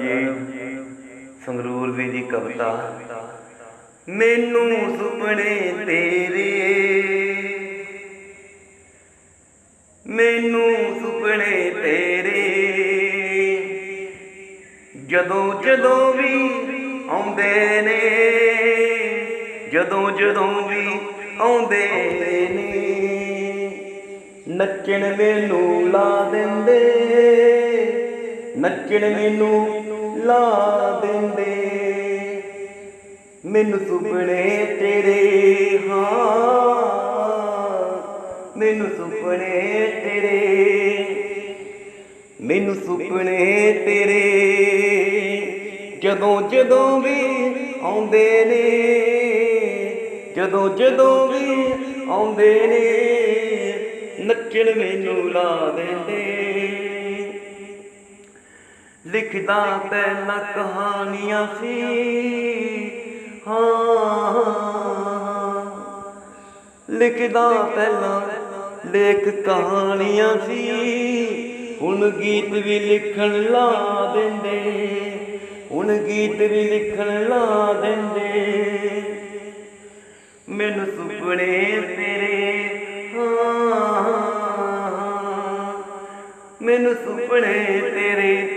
ਜੀ, ਸੰਗਰੂਰ ਵੀ ਦੀ ਕਵਿਤਾ, ਮੈਨੂੰ ਸੁਪਨੇ ਤੇਰੇ, ਮੈਨੂੰ ਸੁਪਨੇ ਤੇਰੇ, ਜਦੋਂ ਜਦੋਂ ਵੀ ਆਉਂਦੇ ਨੇ, ਜਦੋਂ ਜਦੋਂ ਵੀ ਆਉਂਦੇ ਨੇ, ਨੱਚਣ ਮੈਨੂੰ ਲਾ ਦਿੰਦੇ, ਨੱਚਣ ਮੈਨੂੰ ਲਾ ਦਿੰਦੇ। ਮੈਨੂੰ ਸੁਪਨੇ ਤੇਰੇ ਹਾਂ। ਮੈਨੂੰ ਸੁਪਨੇ ਤੇਰੇ। ਮੈਨੂੰ ਸੁਪਨੇ ਤੇਰੇ। ਜਦੋਂ ਜਦੋਂ ਵੀ ਆਉਂਦੇ ਨੇ। ਜਦੋਂ ਜਦੋਂ ਵੀ ਆਉਂਦੇ ਨੇ। ਨੱਚਣ ਮੈਨੂੰ ਲਾ ਦਿੰਦੇ। ਲਿਖਦਾ ਤੈਨਾਂ ਕਹਾਣੀਆਂ ਸੀ। ਹਾਂ। ਲਿਖਦਾ ਪਹਿਲਾਂ ਲੇਖ ਕਹਾਣੀਆਂ ਸੀ। ਹੁਣ ਗੀਤ ਵੀ ਲਿਖਣ ਲਾ ਦਿੰਦੇ। ਹੁਣ ਗੀਤ ਵੀ ਲਿਖਣ ਲਾ ਦਿੰਦੇ। ਮੈਨੂੰ ਸੁਪਨੇ ਤੇਰੇ, ਹਾਂ। ਮੈਨੂੰ ਸੁਪਨੇ ਤੇਰੇ